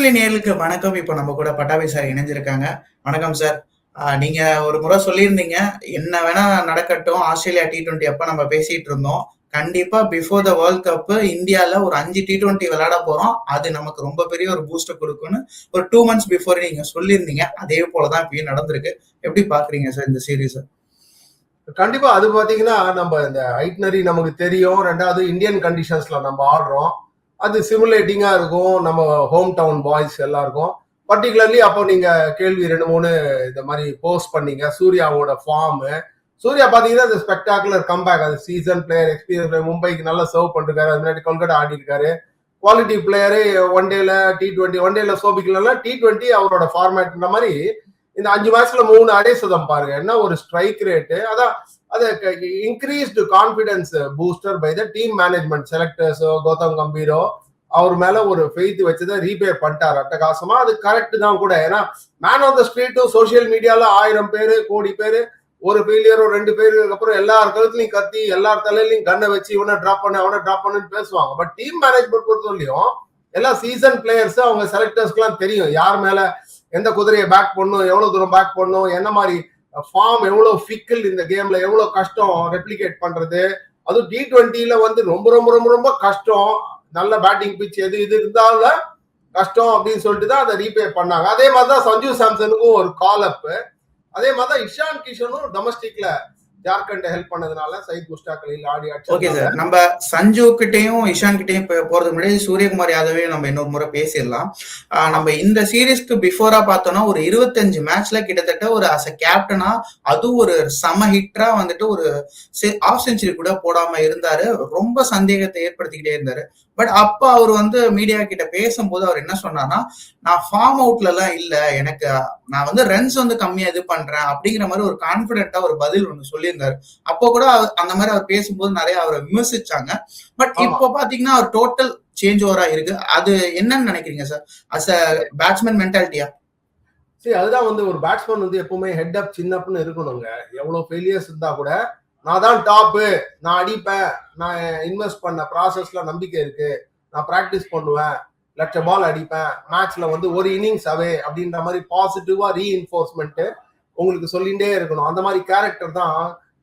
மாற்றுவழி நேர்களுக்கு வணக்கம். இப்போ நம்ம கூட பட்டாபி சார் இணைஞ்சிருக்காங்க. வணக்கம் சார். நீங்க ஒரு முறை சொல்லியிருந்தீங்க. என்ன வேணா நடக்கட்டும். ஆஸ்திரேலியா டி டுவெண்ட்டி அப்ப நம்ம பேசிட்டு இருந்தோம். கண்டிப்பா பிஃபோர் த வேர்ல்ட் கப் இந்தியால ஒரு அஞ்சு டி டுவெண்ட்டி விளையாட போறோம். அது நமக்கு ரொம்ப பெரிய ஒரு பூஸ்ட் கொடுக்கும்னு ஒரு டூ மந்த்ஸ் பிஃபோர் நீங்க சொல்லியிருந்தீங்க. அதே போலதான் இப்பயும் நடந்திருக்கு. எப்படி பாக்குறீங்க சார் இந்த சீரீஸ் கண்டிப்பா அது பாத்தீங்கன்னா நம்ம இந்த ஐட்னரி நமக்கு தெரியும். ரெண்டாவது இந்தியன் கண்டிஷன்ஸ்ல நம்ம ஆடுறோம். அது சிமுலேட்டிங்காக இருக்கும். நம்ம ஹோம் டவுன் பாய்ஸ் எல்லாருக்கும். பர்டிகுலர்லி அப்போ நீங்கள் கேள்வி ரெண்டு மூணு இந்த மாதிரி போஸ்ட் பண்ணீங்க. சூர்யாவோட ஃபார்மு சூர்யா பார்த்தீங்கன்னா இந்த ஸ்பெக்டாகுலர் கம்பேக் அது சீசன் பிளேயர் எக்ஸ்பீரியன்ஸ் மும்பைக்கு நல்லா சர்வ் பண்ணிருக்காரு. அது முன்னாடி கொல்கட்டா ஆடி இருக்காரு குவாலிட்டி பிளேயரு ஒன் டேல டி டுவெண்ட்டி ஒன் டேல சோபிக்கலாம் டி டுவெண்ட்டி அவரோட ஃபார்மேட்ன்ற மாதிரி இந்த அஞ்சு மேட்ச்ல மூணு அடே சுதம் பாருங்க. என்ன ஒரு ஸ்ட்ரைக் ரேட்டு அதான் அது increased confidence booster by the team management செலக்டர்ஸோ Gautam கம்பீரோ அவர் மேல ஒரு ஃபெய்த் வச்சதை ரீபே பண்ணிட்டார். அட்டகாசமா அது கரெக்ட் தான் கூட. ஏன்னா மேன் ஆஃப் த ஸ்ட்ரீட்டும் சோசியல் மீடியால ஆயிரம் பேரு கோடி பேரு ஒரு ஃபெயிலியரோ ரெண்டு பேருக்கு அப்புறம் எல்லார் கழுத்துலையும் கத்தி எல்லார் தலையிலையும் கண்ணை வச்சு இவனை டிராப் பண்ண அவனை டிராப் பண்ணுன்னு பேசுவாங்க. பட் டீம் மேனேஜ்மெண்ட் பொறுத்தவரையும் எல்லா சீசன் பிளேயர்ஸ் அவங்க செலக்டர்ஸ்க்குலாம் தெரியும். யார் மேல எந்த குதிரையை பேக் பண்ணும் எவ்வளவு தூரம் பேக் பண்ணும் என்ன மாதிரி ஃபார்ம் எவ்வளவு ஃபிக்கல் இந்த கேம்ல எவ்வளவு கஷ்டம் ரெப்ளிகேட் பண்றது? அதுவும் டி டுவெண்ட்டில வந்து ரொம்ப ரொம்ப ரொம்ப ரொம்ப கஷ்டம். நல்ல பேட்டிங் பிச் எது இது இருந்தாலும் கஷ்டம் அப்படின்னு சொல்லிட்டு தான் அதை ரீபே பண்ணாங்க. அதே மாதிரி தான் சஞ்சு சாம்சனுக்கும் ஒரு கால் அப் அதே மாதிரி தான் இஷான் கிஷனும் டொமஸ்டிக்ல ஜார்க்கண்ட் ஹெல்ப் பண்ணதுனால சயித் முஸ்டாக் அலியில் ஆடி ஓகே ஆச்சு சார் நம்ம சஞ்சு கிட்டயும் இஷான் கிட்டயும் போறதுக்கு முன்னாடி சூரியகுமார் யாதவையும் நம்ம இன்னொரு முறை பேசிடலாம். நம்ம இந்த சீரீஸ்க்கு பிஃபோரா பார்த்தோம்னா ஒரு இருபத்தஞ்சு மேட்ச்ல கிட்டத்தட்ட ஒரு அஸ் அ கேப்டனா அதுவும் ஒரு சம ஹிட்டரா வந்துட்டு ஒரு ஆஃப் செஞ்சுரி கூட போடாம இருந்தாரு. ரொம்ப சந்தேகத்தை ஏற்படுத்திக்கிட்டே இருந்தாரு. பட் அப்ப அவர் வந்து மீடியா கிட்ட பேசும்போது அவர் என்ன சொன்னார்னா நான் ஃபார்ம் அவுட்ல எல்லாம் இல்ல. எனக்கு நான் வந்து ரன்ஸ் வந்து கம்மியா இது பண்றேன் அப்படிங்கிற மாதிரி ஒரு கான்பிடென்ட்டா ஒரு பதில் ஒண்ணு சொல்லியிருந்தாரு. அப்போ கூட அந்த மாதிரி அவர் பேசும்போது நிறைய அவரை விமர்சிச்சாங்க. பட். இப்போ பாத்தீங்கன்னா அவர் டோட்டல் சேஞ்ச் ஓவரா இருக்கு. அது என்னன்னு நினைக்கிறீங்க சார் அஸ் அ பேட்ஸ்மேன் மென்டாலிட்டியா சரி அதுதான் வந்து ஒரு பேட்ஸ்மேன் வந்து எப்பவுமே ஹெட் அப் சின்னப்னு இருக்கணுங்க. எவ்வளவு ஃபெயிலியர்ஸ் இருந்தா கூட நான் தான் டாப்பு நான் அடிப்பேன். நான் இன்வெஸ்ட் பண்ண ப்ராசஸ்ல நம்பிக்கை இருக்கு. நான் ப்ராக்டிஸ் பண்ணுவேன். லட்ச பால் அடிப்பேன். மேட்ச்ல வந்து ஒரு இன்னிங்ஸ் அவே அப்படின்ற மாதிரி பாசிட்டிவா ரீஎன்ஃபோர்ஸ்மெண்ட் உங்களுக்கு சொல்லிகிட்டே இருக்கணும். அந்த மாதிரி கேரக்டர் தான்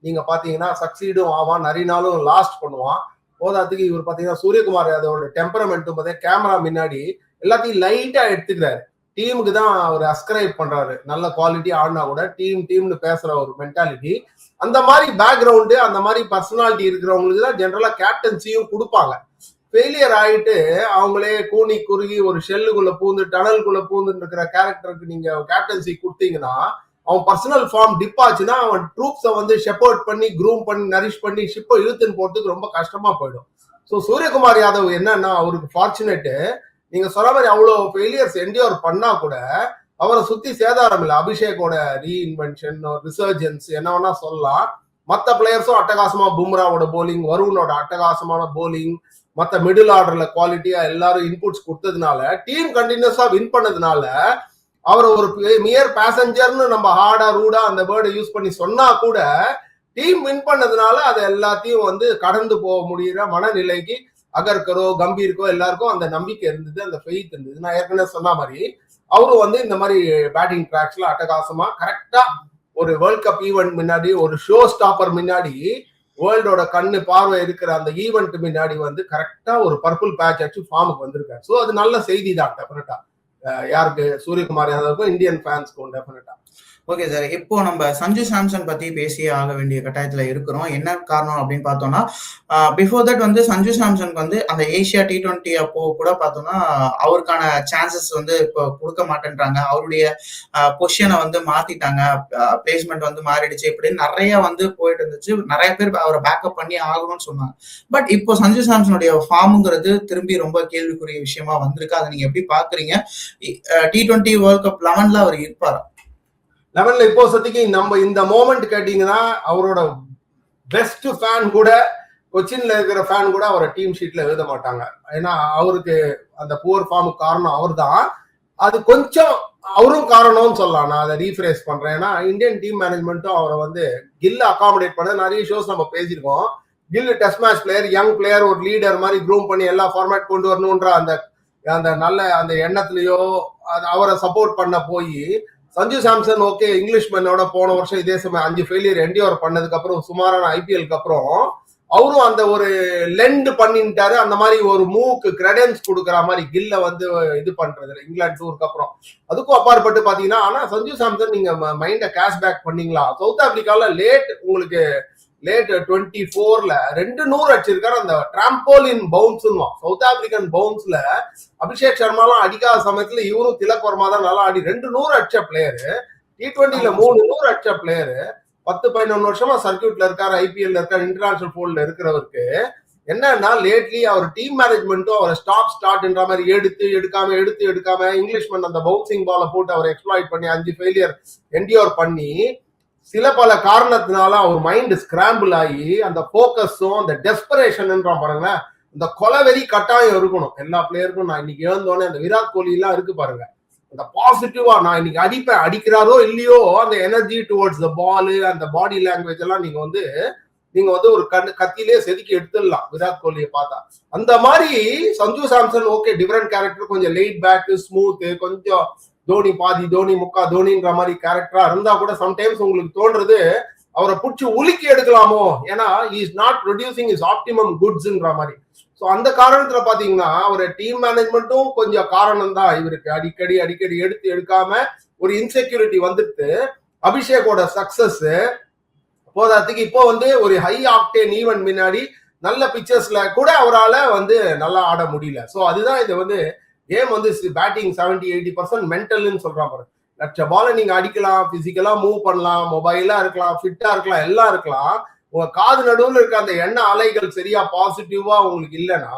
நீங்க பாத்தீங்கன்னா சக்சீடும் ஆவான். நிறைய நாளும் லாஸ்ட் பண்ணுவான். போதாத்துக்கு இவர் பாத்தீங்கன்னா சூரியகுமார் அதோட டெம்பரமெண்ட்டும் பார்த்தீங்கன்னா கேமரா முன்னாடி எல்லாத்தையும் லைட்டா எடுத்துக்கிறாரு. டீமுக்கு தான் அவர் அஸ்கிரைப் பண்றாரு. நல்ல குவாலிட்டி ஆடினா கூட டீம் டீம்னு பேசுற ஒரு மென்டாலிட்டி அந்த மாதிரி பேக்ரவுண்டு அந்த மாதிரி பர்சனாலிட்டி இருக்கிறவங்களுக்கு தான் ஜென்ரலா கேப்டன்சியும் கொடுப்பாங்க. ஃபெயிலியர் ஆகிட்டு அவங்களே கூனி குறுகி ஒரு ஷெல்லுக்குள்ள பூந்து டனலுக்குள்ள பூந்து இருக்கிற கேரக்டருக்கு நீங்க கேப்டன்சி கொடுத்தீங்கன்னா அவன் பர்சனல் ஃபார்ம் டிப் ஆச்சுன்னா அவன் ட்ரூப்ஸை வந்து ஷெப்போர்ட் பண்ணி க்ரூம் பண்ணி நரிஷ் பண்ணி ஷிப்பை இழுத்துன்னு போறதுக்கு ரொம்ப கஷ்டமா போயிடும். ஸோ சூரியகுமார் யாதவ் என்னன்னா அவருக்கு ஃபார்ச்சுனேட்டு நீங்க சொன்ன மாதிரி அவ்வளோ ஃபெயிலியர்ஸ் என்டியோர் பண்ணா கூட அவரை சுத்தி சேதாரம் இல்லை. அபிஷேக்கோட ரீஇன்வென்ஷன் ரிசர்ஜன்ஸ் என்ன வேணா சொல்லலாம். மற்ற பிளேயர்ஸும் அட்டகாசமா பும்ராவோட போலிங் வருணோட அட்டகாசமான போலிங் மற்ற மிடில் ஆர்டர்ல குவாலிட்டியா எல்லாரும் இன்புட்ஸ் கொடுத்ததுனால டீம் கண்டினியூஸா வின் பண்ணதுனால அவர் ஒரு மியர் பேசஞ்சர்னு நம்ம ஹார்டா ரூடா அந்த வேர்டை யூஸ் பண்ணி சொன்னா கூட டீம் வின் பண்ணதுனால அதை எல்லாத்தையும் வந்து கடந்து போக முடியிற மனநிலைக்கு அகர்கரோ கம்பீருக்கோ எல்லாருக்கும் அந்த நம்பிக்கை இருந்தது அந்த ஃபெய்த் இருந்தது. நான் ஏற்கனவே சொன்ன மாதிரி அவரும் வந்து இந்த மாதிரி பேட்டிங் ட்ராக்ஸ்ல அட்டகாசமா கரெக்டா ஒரு வேர்ல்ட் கப் ஈவெண்ட் முன்னாடி ஒரு ஷோ ஸ்டாப்பர் முன்னாடி வேர்ல்டோட கண்ணு பார்வை இருக்கிற அந்த ஈவெண்ட் முன்னாடி வந்து கரெக்டா ஒரு பர்பிள் பேட்ச் அடிச்சு ஃபார்முக்கு வந்திருக்காரு. ஸோ அது நல்ல செய்தி தான் டெஃபினட்டா யாருக்கு? சூரியகுமார் யாதவுக்கும் இந்தியன் ஃபேன்ஸ்க்கும் டெஃபினட்டா ஓகே சார் இப்போ நம்ம சஞ்சு சாம்சன் பத்தி பேசியே ஆக வேண்டிய கட்டாயத்துல இருக்கிறோம். என்ன காரணம் அப்படின்னு பார்த்தோம்னா பிஃபோர் தட் வந்து சஞ்சு சாம்சனுக்கு வந்து அந்த ஏசியா டி டுவெண்ட்டி அப்போ கூட பார்த்தோம்னா அவருக்கான சான்சஸ் வந்து இப்போ கொடுக்க மாட்டேன்றாங்க. அவருடைய பொசிஷனை வந்து மாத்திட்டாங்க. பிளேஸ்மெண்ட் வந்து மாறிடுச்சு. இப்படின்னு நிறைய வந்து போயிட்டு இருந்துச்சு. நிறைய பேர் அவரை பேக்கப் பண்ணி ஆகணும்னு சொன்னாங்க. பட் இப்போ சஞ்சு சாம்சனுடைய ஃபார்முங்கிறது திரும்பி ரொம்ப கேள்விக்குரிய விஷயமா வந்திருக்கு. அதை நீங்க எப்படி பாக்குறீங்க டி டுவெண்ட்டி வேர்ல்ட் கப் லெவன்ல அவர் இருப்பாரா? லெவன்ல இப்போ சத்திக்கு நம்ம இந்த மோமெண்ட் கேட்டீங்கன்னா அவரோட பெஸ்ட் ஃபேன் கூட கொச்சின்ல இருக்கிற ஃபேன் கூட அவரை டீம் ஷீட்ல எழுத மாட்டாங்க. ஏன்னா அவருக்கு அந்த புவர் ஃபார்முக்கு காரணம் அவர் தான் அது கொஞ்சம் அவரும் காரணம்னு சொல்லலாம். நான் அதை ரீஃப்ரேஸ் பண்றேன். ஏன்னா இந்தியன் டீம் மேனேஜ்மெண்ட்டும் அவரை வந்து கில்ல அகாமடேட் பண்ண நிறைய ஷோஸ் நம்ம பேசியிருக்கோம். Gill test match player young player ஒரு லீடர் மாதிரி க்ரூம் பண்ணி எல்லா ஃபார்மேட் கொண்டு வரணுன்ற அந்த அந்த நல்ல அந்த எண்ணத்துலயோ அது அவரை சப்போர்ட் பண்ண போய் சஞ்சு சாம்சன் ஓகே இங்கிலீஷ் மேனோட போன வருஷம் இதே சமயம் அஞ்சு ஃபெயிலியர் என்டிஓர் பண்ணதுக்கு அப்புறம் சுமாரான ஐபிஎல்க்கு அப்புறம் அவரும் அந்த ஒரு லெண்ட் பண்ணிட்டாரு. அந்த மாதிரி ஒரு மூவுக்கு கிரெடென்ஸ் கொடுக்குற மாதிரி கில்ல வந்து இது பண்றது இங்கிலாந்து டூருக்கு அப்புறம் அதுக்கும் அப்பாற்பட்டு பாத்தீங்கன்னா ஆனா சஞ்சு சாம்சன் நீங்க மைண்ட கேஷ் பேக் பண்ணீங்களா? சவுத் ஆப்பிரிக்கால லேட் உங்களுக்கு லேட் டுவெண்ட்டி ஃபோர்ல ரெண்டு நூறு அடிச்சிருக்காரு அந்த டிராம்போலின் பவுன்ஸ் சவுத் ஆப்பிரிக்கன் பவுன்ஸ்ல அபிஷேக் சர்மாலாம் அடிக்காத சமயத்துல இவரும் திலக் வர்மா தான் நல்லா ஆடி ரெண்டு நூறு அடிச்ச பிளேயரு டி டுவெண்ட்டில மூணு நூறு அடிச்ச பிளேயரு பத்து பதினொன்று வருஷமா சர்க்கியூட்ல இருக்காரு ஐபிஎல்ல இருக்காரு இன்டர்நேஷனல் போல்ட்ல இருக்கிறவருக்கு. என்னன்னா லேட்லி அவர் டீம் மேனேஜ்மெண்ட்டும் அவர் ஸ்டாப் ஸ்டார்ட்ன்ற மாதிரி எடுத்து எடுக்காம எடுத்து எடுக்காம இங்கிலீஷ்மேன் அந்த பவுன்சிங் பாலை போட்டு அவர் எக்ஸ்ப்ளாய்ட் பண்ணி அஞ்சு ஃபெயிலியர் என்டியோர் பண்ணி சில பல காரணத்தினால அவர் மைண்ட் ஸ்கிராம்பிள் ஆகி அந்த ஃபோக்கஸும் அந்த டெஸ்பரேஷன்ன்றா பாருங்களேன் இந்த கொலவெறி கட்டாயம் இருக்கணும். எல்லா பிளேயருக்கும் நான் இன்னைக்கு எழுந்தோடனே அந்த விராட் கோலி எல்லாம் இருக்கு பாருங்க. அந்த பாசிட்டிவா நான் இன்னைக்கு அடிப்பேன் அடிக்கிறாரோ இல்லையோ அந்த எனர்ஜி டுவர்ட்ஸ் த பால் அந்த பாடி லாங்குவேஜ் எல்லாம் நீங்க வந்து நீங்க வந்து ஒரு கண்ணு கத்திலே செதுக்கி எடுத்துடலாம் விராட் கோலியை பார்த்தா. அந்த மாதிரி Sanju Samson okay different character கொஞ்சம் லைட் பேக் ஸ்மூத் கொஞ்சம் தோனி பாதி தோனி முக்கா தோனின்ற மாதிரி கேரக்டரா இருந்தா கூட சம்டைம்ஸ் உங்களுக்கு தோன்றது அவரை பிடிச்சி உலுக்கி எடுக்கலாமோ? ஏன்னா is not producing is optimum குட்ஸ்ன்ற மாதிரி. ஸோ அந்த காரணத்துல பாத்தீங்கன்னா அவர் டீம் மேனேஜ்மெண்ட்டும் கொஞ்சம் காரணம் தான் இவருக்கு. அடிக்கடி அடிக்கடி எடுத்து எடுக்காம ஒரு இன்செக்யூரிட்டி வந்துட்டு அபிஷேக்கோட சக்சஸ் போதாத்துக்கு இப்போ வந்து ஒரு ஹை ஆக்டேன் ஈவென்ட் முன்னாடி நல்ல பிக்சர்ஸ்ல கூட அவரால் வந்து நல்லா ஆட முடியல. ஸோ அதுதான் இது வந்து கேம் வந்து பேட்டிங் செவன்டி எயிட்டி பர்சன்ட் மென்டல்னு சொல்றான் பாரு. லட்ச பாலை நீங்க அடிக்கலாம் பிசிக்கலா மூவ் பண்ணலாம் மொபைலா இருக்கலாம் ஃபிட்டா இருக்கலாம் எல்லாம் இருக்கலாம். உங்க காது நடுவில் இருக்க அந்த எண்ண அலைகள் சரியா பாசிட்டிவா உங்களுக்கு இல்லைன்னா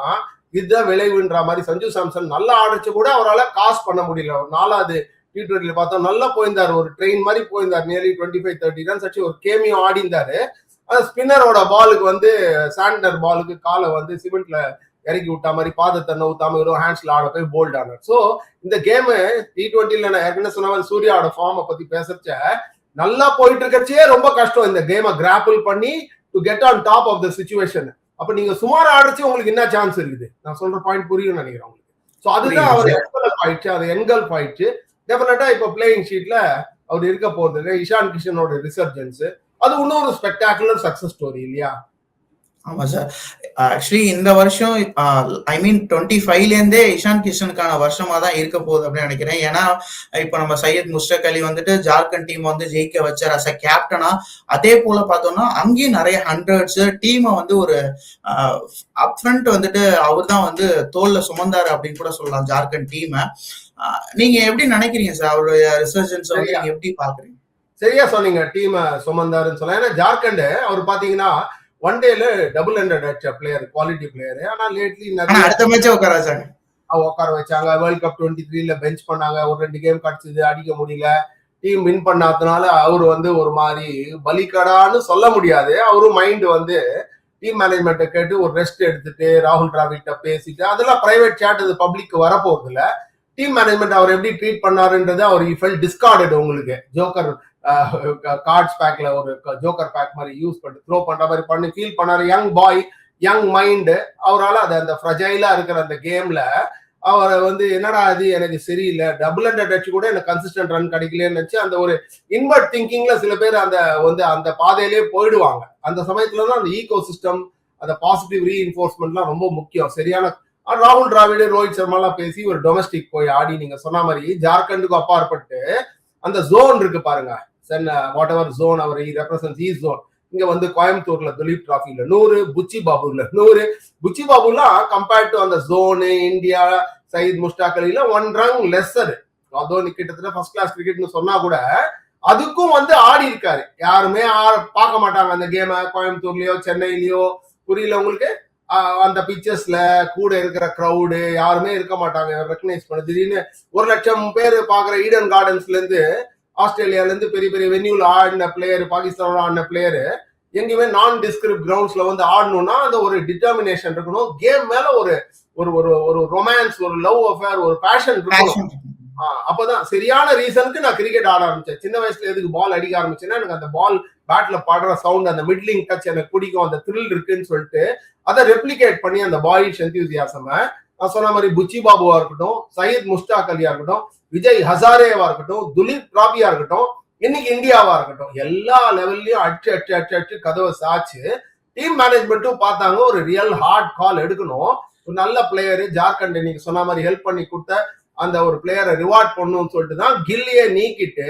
இதுதான் விளைவுன்ற மாதிரி சஞ்சு சாம்சன் நல்லா ஆடிச்சு கூட அவரால் காசு பண்ண முடியல. ஒரு நாலாவது டி டுவெண்ட்டில பார்த்தோம் நல்லா போயிருந்தார். ஒரு ட்ரெயின் மாதிரி போயிருந்தார். Nearly twenty five thirty runs ஆச்சு ஒரு கேமியும் ஆடிந்தாரு அந்த ஸ்பின்னரோட பாலுக்கு வந்து சாண்டர் பாலுக்கு காலை வந்து சிமெண்ட்ல இறக்கி விட்டா மாதிரி பாதத்தை நவுத்தாம வெறும் ஹேண்ட்ஸ்ல ஆட போய் போல்ட் ஆனார். ஸோ இந்த கேமு டி டுவெண்ட்டில நான் ஏற்கனவே சொன்ன மாதிரி சூர்யாவோட ஃபார்மை பத்தி பேசுறச்ச நல்லா போயிட்டு இருக்கச்சே ரொம்ப கஷ்டம் இந்த கேமை கிராப்பிள் பண்ணி to get on top of the situation அப்ப நீங்க சுமார் ஆடிச்சு உங்களுக்கு என்ன சான்ஸ் இருக்குது? நான் சொல்ற பாயிண்ட் புரியும் நினைக்கிறேன் உங்களுக்கு. ஸோ அதுதான் அவர் என்கல்ஃப் ஆயிடுச்சு அது என்கல்ஃப் ஆயிடுச்சு டெஃபினட்டா இப்போ பிளேயிங் ஷீட்ல அவர் இருக்க போறது இஷான் கிஷனோட ரிசர்ஜன்ஸ் அது இன்னொரு ஸ்பெக்டாகுலர் சக்சஸ் ஸ்டோரி இல்லையா? ஆமா சார் ஆக்சுவலி இந்த வருஷம் ஐ மீன் டுவெண்ட்டி ஃபைவ்ல இருந்தே இஷான் கிஷனுக்கான வருஷமா தான் இருக்க போகுது அப்படின்னு நினைக்கிறேன். ஏன்னா இப்போ நம்ம சையத் முஸ்டக் அலி வந்துட்டு ஜார்க்கண்ட் டீம் வந்து ஜெயிக்க வச்சார் அஸ் அ கேப்டனா அதே போல பார்த்தோம்னா அங்கேயும் நிறைய ஹண்ட்ரட்ஸ் டீமை வந்து ஒரு அப் ஃப்ரண்ட் வந்துட்டு அவர் தான் வந்து தோல்ல சுமந்தாரு அப்படின்னு கூட சொல்லலாம் ஜார்க்கண்ட் டீமை நீங்க எப்படி நினைக்கிறீங்க சார் அவருடைய ரிசர்ஜன்ஸ் வந்து நீங்க எப்படி பாக்குறீங்க சரியா சொன்னீங்க டீம் சுமந்தாருன்னு சொல்லலாம். ஏன்னா ஜார்க்கண்ட் அவர் பாத்தீங்கன்னா ஒன் டேல டபுள் ஹண்ட்ரட் அடிச்ச பிளேயர் குவாலிட்டி பிளேயர் ஆனா லேட்லி அடுத்த மேட்சே உட்கார சார் உட்கார வச்சாங்க. வேர்ல்ட் கப் டுவெண்ட்டி த்ரீல பெஞ்ச் பண்ணாங்க. ஒரு ரெண்டு கேம் கிடைச்சது அடிக்க முடியல. டீம் வின் பண்ணாதனால அவர் வந்து ஒரு மாதிரி பலிக்கடான்னு சொல்ல முடியாது. அவரும் மைண்ட் வந்து டீம் மேனேஜ்மெண்ட்டை கேட்டு ஒரு ரெஸ்ட் எடுத்துட்டு ராகுல் டிராவிட்ட பேசிட்டு அதெல்லாம் பிரைவேட் சேட் அது பப்ளிக் வரப்போகுது இல்ல டீம் மேனேஜ்மெண்ட் அவர் எப்படி ட்ரீட் பண்ணாருன்றது அவர் ஃபெல் டிஸ்கார்டட் உங்களுக்கு. ஜோக்கர் கார்ட்ஸ் பேக்ல ஒரு ஜோக்கர் பேக் மாதிரி யூஸ் பண்ணி த்ரோ பண்ற மாதிரி பண்ணி ஃபீல் பண்ணாரு. யங் பாய் யங் மைண்டு அவரால் அது அந்த ஃப்ரஜைலா இருக்கிற அந்த கேம்ல அவரை வந்து என்னடா அது எனக்கு சரியில்லை. டபுள் ஹண்ட்ரட் அடிச்சு கூட எனக்கு கன்சிஸ்டன்ட் ரன் கிடைக்கலன்னு நினைச்சு அந்த ஒரு இன்வெர்ட் திங்கிங்ல சில பேர் அந்த வந்து அந்த பாதையிலே போயிடுவாங்க. அந்த சமயத்துல தான் அந்த ஈகோ சிஸ்டம் அந்த பாசிட்டிவ் ரீஇன்ஃபோர்ஸ்மெண்ட்லாம் ரொம்ப முக்கியம். சரியான ராகுல் டிராவிடு ரோஹித் சர்மாலாம் பேசி ஒரு டொமஸ்டிக் போய் ஆடி நீங்க சொன்ன மாதிரி ஜார்க்கண்டுக்கு அப்பாற்பட்டு அந்த ஜோன் இருக்கு பாருங்க. சென் வாட் எவர் ஜோன் அவர் ரெப்ரசன்ஸ் ஈ ஜோன் இங்க வந்து கோயம்புத்தூர்ல துலீப் டிராஃபில நூறு புச்சி பாபுல நூறு. புச்சி பாபுலாம் கம்பேர்ட் டு அந்த ஜோனு இந்தியா சயித் முஸ்டாக் அலில ஒன் ரங் லெஸ்ஸர் அதோ கிட்டத்தட்ட ஃபர்ஸ்ட் கிளாஸ் கிரிக்கெட்னு சொன்னா கூட அதுக்கும் வந்து ஆடி இருக்காரு. யாருமே பார்க்க மாட்டாங்க அந்த கேமை கோயம்புத்தூர்லயோ சென்னையிலயோ புரியல உங்களுக்கு? அந்த பிக்சர்ஸ்ல கூட இருக்கிற க்ரௌடு யாருமே இருக்க மாட்டாங்க. ரெக்கனைஸ் பண்ண. திடீர்னு ஒரு லட்சம் பேர் பாக்குற ஈடன் கார்டன்ஸ்ல இருந்து ஆஸ்திரேலியால இருந்து பெரிய பெரிய வென்யூல ஆடின பிளேயர் பாகிஸ்தானோட ஆடின பிளேயர் எங்கேயுமே நான் டிஸ்கிரிப்ட் கிரவுண்ட்ஸ்ல வந்து ஆடணும்னா அந்த ஒரு டிட்டர்மினேஷன் இருக்கணும். கேம் மேல ஒரு ஒரு ஒரு ஒரு ரொமான்ஸ் ஒரு லவ் அஃபேர் ஒரு பேஷன் இருக்கணும். அப்பதான் சரியான ரீசனுக்கு நான் கிரிக்கெட் ஆட ஆரம்பிச்சேன். சின்ன வயசுல எதுக்கு பால் அடிக்க ஆரம்பிச்சேன்னா எனக்கு அந்த பால் பேட்ல பாடுற சவுண்ட் அந்த மிட்லிங் டச் எனக்கு பிடிக்கும். அந்த த்ரில் இருக்குன்னு சொல்லிட்டு அதை ரெப்ளிகேட் பண்ணி அந்த பாயிஷ் என்தியூசியாசம நான் சொன்ன மாதிரி புச்சி பாபுவா இருக்கட்டும் சையத் முஸ்டாக் அலியா இருக்கட்டும் விஜய் ஹசாரேவா இருக்கட்டும் துலீப் ராபியா இருக்கட்டும் இன்னைக்கு இந்தியாவா இருக்கட்டும் எல்லா லெவல்லையும் அடிச்சு அடிச்சு அடிச்சு அடிச்சு கதவை சாச்சு டீம் மேனேஜ்மெண்ட்டும் பார்த்தாங்க ஒரு ரியல் ஹார்ட் கால் எடுக்கணும். ஒரு நல்ல பிளேயரு ஜார்க்கண்ட் நீங்க சொன்ன மாதிரி ஹெல்ப் பண்ணி கொடுத்த அந்த ஒரு பிளேயரை ரிவார்ட் பண்ணணும்னு சொல்லிட்டு தான் கில்லியை நீக்கிட்டு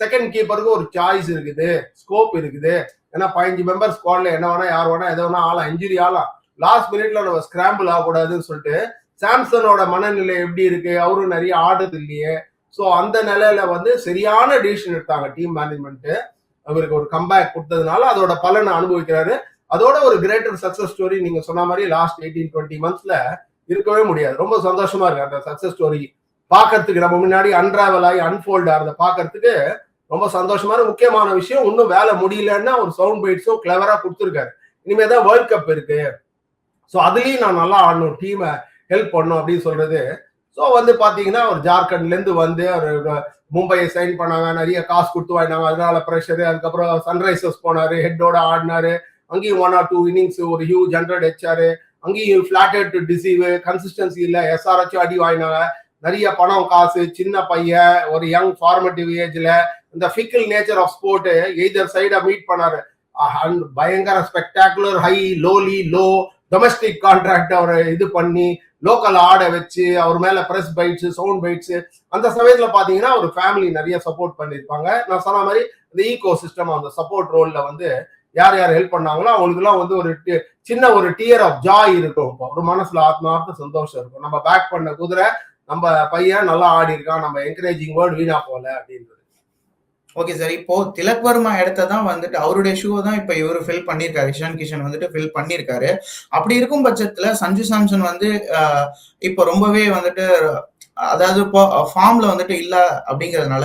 செகண்ட் கீப்பருக்கு ஒரு சாய்ஸ் இருக்குது ஸ்கோப் இருக்குது. ஏன்னா பதினஞ்சு மெம்பர் ஸ்குவாட்ல என்ன வேணா யார் வேணா எதை வேணா ஆலாம் இன்ஜுரி ஆகலாம் லாஸ்ட் மினிட்ல நம்ம ஸ்கிராம்பிள் ஆகக்கூடாதுன்னு சொல்லிட்டு சாம்சனோட மனநிலை எப்படி இருக்கு? அவரும் நிறைய ஆடுது இல்லையே. ஸோ அந்த நிலையில வந்து சரியான டிசிஷன் எடுத்தாங்க டீம் மேனேஜ்மெண்ட் அவருக்கு ஒரு கம்பேக் கொடுத்ததுனால அதோட பலனை அனுபவிக்கிறாரு. அதோட ஒரு கிரேட்டர் சக்சஸ் ஸ்டோரி நீங்க சொன்ன மாதிரி லாஸ்ட் எயிட்டீன் டுவெண்ட்டி மந்த்ஸ்ல இருக்கவே முடியாது. ரொம்ப சந்தோஷமா இருக்கு அந்த சக்சஸ் ஸ்டோரி பாக்குறதுக்கு நம்ம முன்னாடி அன்ராவல் ஆகி அன்ஃபோல்ட் ஆகிறத பாக்குறதுக்கு ரொம்ப சந்தோஷமா முக்கியமான விஷயம் இன்னும் வேலை முடியலன்னா ஒரு சவுண்ட் பைட்ஸும் கிளவரா கொடுத்துருக்காரு. இனிமேதான் வேர்ல்ட் கப் இருக்கு. ஸோ அதுலயும் நான் நல்லா ஆடணும். டீமை ஹெல்ப் பண்ணும் அப்படின்னு சொல்றது. ஸோ வந்து பார்த்தீங்கன்னா அவர் ஜார்க்கண்ட்ல இருந்து வந்து அவர் மும்பையை சைன் பண்ணாங்க. நிறைய காசு கொடுத்து வாங்கினாங்க. அதனால ப்ரெஷரு அதுக்கப்புறம் சன்ரைசர்ஸ் போனாரு. ஹெட்டோட ஆடினாரு. அங்கேயும் ஒன் ஆர் டூ இன்னிங்ஸ் ஒரு ஹியூஜ் ஹண்ட்ரட் வச்சாரு அங்கேயும் ஃபிளாட்டட் டிசீவ் கன்சிஸ்டன்சி இல்லை. எஸ்ஆர்ஹெச்சும் அடி வாங்கினாங்க. நிறைய பணம் காசு சின்ன பையன் ஒரு யங் ஃபார்மேட்டிவ் ஏஜ்ல இந்த fickle nature of sport either சைடா மீட் பண்ணாரு. பயங்கர spectacular high lowly low domestic contract அவரை இது பண்ணி லோக்கல் ஆடை வச்சு அவர் மேல பிரஸ் பைட்ஸ் சவுண்ட் பைட்ஸ் அந்த சமயத்துல பாத்தீங்கன்னா ஒரு ஃபேமிலி நிறைய சப்போர்ட் பண்ணிருப்பாங்க. நான் சொன்ன மாதிரி இந்த ஈகோ சிஸ்டம் அந்த சப்போர்ட் ரோல்ல வந்து யார் யார் ஹெல்ப் பண்ணாங்களோ அவங்களுக்குலாம் வந்து ஒரு சின்ன ஒரு டியர் ஆஃப் ஜாய் இருக்கும் இப்போ. ஒரு மனசுல ஆத்மார்த்த சந்தோஷம் இருக்கும். நம்ம பேக் பண்ண குதிரை நம்ம பையன் நல்லா ஆடி இருக்கான் நம்ம என்கரேஜிங் வேர்டு வீணா போல அப்படின்றது. ஓகே சார் இப்போ திலக் வர்மா இடத்த தான் வந்துட்டு அவருடைய ஷூவை தான் இப்போ இவர் ஃபில் பண்ணியிருக்காரு இஷான் கிஷன் வந்துட்டு ஃபில் பண்ணியிருக்காரு அப்படி இருக்கும் பட்சத்துல சஞ்சு சாம்சன் வந்து இப்போ ரொம்பவே வந்துட்டு அதாவது இப்போ ஃபார்ம்ல வந்துட்டு இல்ல அப்படிங்கறதுனால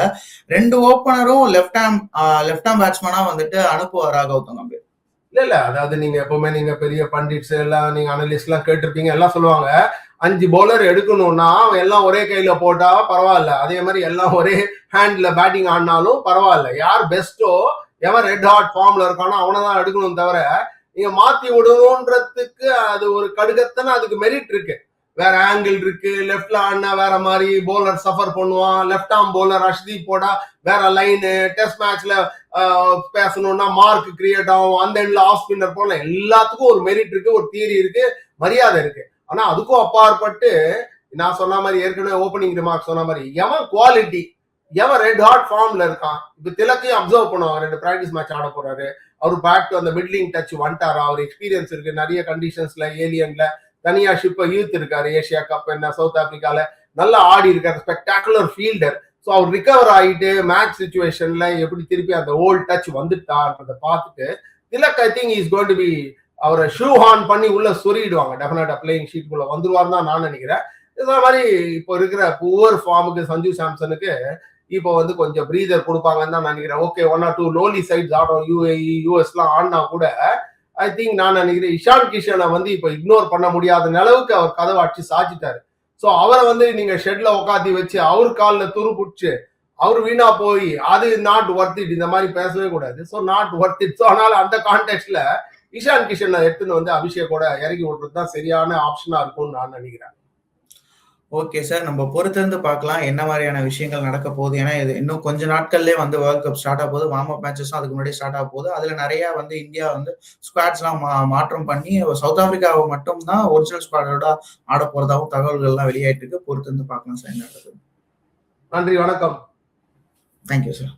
ரெண்டு ஓப்பனரும் லெஃப்ட் ஹேம் லெஃப்ட் ஹேம் பேட்ஸ்மேனா வந்துட்டு அனுப்புவாரா கௌதம் கம்பீர்? இல்ல இல்ல. அதாவது நீங்க எப்பவுமே நீங்க பெரிய பண்டிட்ஸ் எல்லாம் நீங்க அனலிஸ்ட் எல்லாம் கேட்டிருப்பீங்க எல்லாம் சொல்லுவாங்க. அஞ்சு பவுலர் எடுக்கணும்னா அவன் எல்லாம் ஒரே கையில போட்டா பரவாயில்ல. அதே மாதிரி எல்லாம் ஒரே ஹேண்ட்ல பேட்டிங் ஆடினாலும் பரவாயில்ல. யார் பெஸ்டோ எவன் ரெட் ஹாட் ஃபார்ம்ல இருக்கானோ அவனை தான் எடுக்கணும் தவிர நீங்க மாத்தி விடணுன்றதுக்கு அது ஒரு கடுகத்தனை அதுக்கு மெரிட் இருக்கு. வேற ஆங்கிள் இருக்கு லெஃப்ட்ல ஆடினா வேற மாதிரி பவுலர் சஃபர் பண்ணுவான். லெஃப்ட் ஆர்ம் போலர் அஷ்தீப் போடா வேற லைனு டெஸ்ட் மேட்ச்ல பேசணும்னா மார்க் கிரியேட் ஆகும். அந்த எண்ட்ல ஆஃப் ஸ்பின்னர் போடலாம். எல்லாத்துக்கும் ஒரு மெரிட் இருக்கு ஒரு தியரி இருக்கு மரியாதை இருக்கு. ஆனா அதுக்கும் அப்பாற்பட்டு நான் சொன்ன மாதிரி ஏற்கனவே ஓப்பனிங் ரிமார்க் சொன்ன மாதிரி எவன் குவாலிட்டி எவன் ரெட் ஹாட் ஃபார்ம்ல இருக்கான்? இப்ப திலக்கையும் அப்சர்வ் பண்ணுவாங்க ரெண்டு பிராக்டிஸ் மேட்ச் ஆட போறாரு. அவர் பேக் டு அந்த மிட்லிங் டச் வந்துட்டாரா? அவர் எக்ஸ்பீரியன்ஸ் இருக்கு நிறைய கண்டிஷன்ஸ்ல ஏலியன்ல தனியா ஷிப்ப இழுத்து இருக்காரு ஏசியா கப் என்ன சவுத் ஆப்பிரிக்கால நல்லா ஆடி இருக்காரு ஸ்பெக்டாகுலர் ஃபீல்டர் ஸோ அவர் ரிகவர் ஆகிட்டு மேட்ச் சுச்சுவேஷன்ல எப்படி திருப்பி அந்த ஓல்ட் டச் வந்துட்டான்றதை பார்த்துட்டு Tilak I think is going to be அவரை ஷூ ஹான் பண்ணி உள்ள சொருகிடுவாங்க. டெஃபினட்டா பிளேயிங் ஷீட் குள்ள வந்துருவார் தான் நான் நினைக்கிறேன். இதே மாதிரி இப்போ இருக்கிற புவர் ஃபார்முக்கு சஞ்சு சாம்சனுக்கு இப்போ வந்து கொஞ்சம் பிரீதர் கொடுப்பாங்கன்னு தான் நினைக்கிறேன். Okay one or two lowly sides ஆடும். யூஏஇ யூஎஸ்லாம் ஆடினா கூட ஐ திங்க் நான் நினைக்கிறேன் இஷான் கிஷனை வந்து இப்போ இக்னோர் பண்ண முடியாத அளவுக்கு அவர் கதவை அடிச்சு சாச்சிட்டாரு ஸோ அவரை வந்து நீங்க ஷெட்ல உட்காத்தி வச்சு அவர் காலில் துரு பிடிச்சி அவர் வீணா போய் அது நாட் ஒர்த் இட் இந்த மாதிரி பேசவே கூடாது. So not worth it so அதனால அந்த கான்டெக்ட்ல இஷான் கிஷனை எடுத்துன்னு வந்து அபிஷேக்கோட இறக்கி விடுறது தான் சரியான ஆப்ஷனா இருக்கும்னு நான் நினைக்கிறேன். ஓகே சார் நம்ம பொறுத்திருந்து பார்க்கலாம் என்ன மாதிரியான விஷயங்கள் நடக்க போகுது. ஏன்னா இது இன்னும் கொஞ்ச நாட்கள்லேயே வந்து வேர்ல்ட் கப் ஸ்டார்ட் ஆக போகுது. வார்ம் அப் மேட்சஸும் அதுக்கு முன்னாடி ஸ்டார்ட் ஆக போகுது. அதுல நிறைய வந்து இந்தியா வந்து ஸ்குவாட்ஸ்லாம் மா மாற்றம் பண்ணி சவுத் ஆப்பிரிக்காவை மட்டும் தான் ஒரிஜினல் ஸ்குவாடோட ஆட போறதாகவும் தகவல்கள்லாம் வெளியாயிட்டு இருக்கு. பொறுத்திருந்து பார்க்கலாம் சார் என்ன நன்றி வணக்கம். Thank you sir